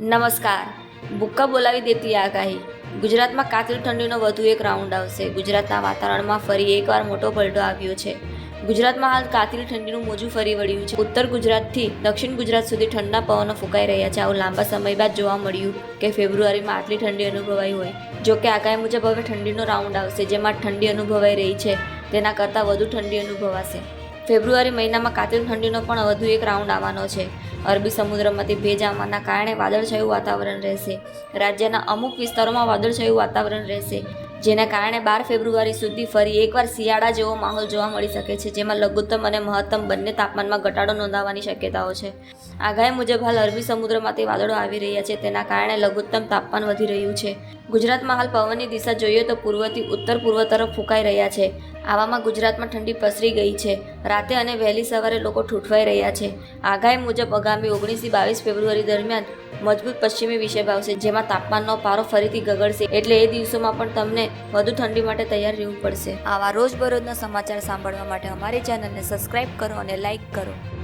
નમસ્કાર. બુક્કા બોલાવી દેતી આગાહી ગુજરાતમાં કાતિલ ઠંડીનો વધુ એક રાઉન્ડ આવશે. ગુજરાતના વાતાવરણમાં ફરી એકવાર મોટો પલટો આવ્યો છે. ગુજરાતમાં હાલ કાતિલ ઠંડીનું મોજું ફરી વળ્યું છે. ઉત્તર ગુજરાતથી દક્ષિણ ગુજરાત સુધી ઠંડા પવનો ફૂંકાઈ રહ્યા છે. આવું લાંબા સમય બાદ જોવા મળ્યું કે ફેબ્રુઆરીમાં આટલી ઠંડી અનુભવાઈ હોય. જો કે આગાહી મુજબ હવે ઠંડીનો રાઉન્ડ આવશે. જેમાં ઠંડી અનુભવાઈ રહી છે. તેના કરતાં વધુ ઠંડી અનુભવાશે. ફેબ્રુઆરી મહિનામાં કાતિલ ઠંડીનો પણ વધુ એક રાઉન્ડ આવવાનો છે. અરબી સમુદ્રમાંથી ભેજ આવવાના કારણે વાદળછાયું વાતાવરણ રહેશે. રાજ્યના અમુક વિસ્તારોમાં વાદળછાયું વાતાવરણ રહેશે, જેના કારણે બાર ફેબ્રુઆરી સુધી ફરી એકવાર શિયાળા જેવો માહોલ જોવા મળી શકે છે, જેમાં લઘુત્તમ અને મહત્તમ બંને તાપમાનમાં ઘટાડો નોંધાવાની શક્યતાઓ છે. આગાહી મુજબ હાલ અરબી સમુદ્રમાંથી વાદળો આવી રહ્યા છે. તેના કારણે લઘુત્તમ તાપમાન વધી રહ્યું છે. ગુજરાતમાં હાલ પવનની દિશા જોઈએ તો પૂર્વથી ઉત્તર પૂર્વ તરફ ફૂંકાઈ રહ્યા છે. આવામાં ગુજરાતમાં ઠંડી પસરી ગઈ છે. રાતે અને વહેલી સવારે લોકો ઠૂંઠવાઈ રહ્યા છે. આગાહી મુજબ આગામી ઓગણીસથી બાવીસ ફેબ્રુઆરી દરમિયાન મજબૂત પશ્ચિમી વિષય આવશે જેમાં તાપમાનનો પારો ફરીથી ગગડશે. એટલે એ દિવસોમાં પણ તમને વધુ ઠંડી માટે તૈયાર રહેવું પડશે. આવા રોજબરોજના સમાચાર સાંભળવા માટે અમારી ચેનલને સબસ્ક્રાઈબ કરો અને લાઇક કરો.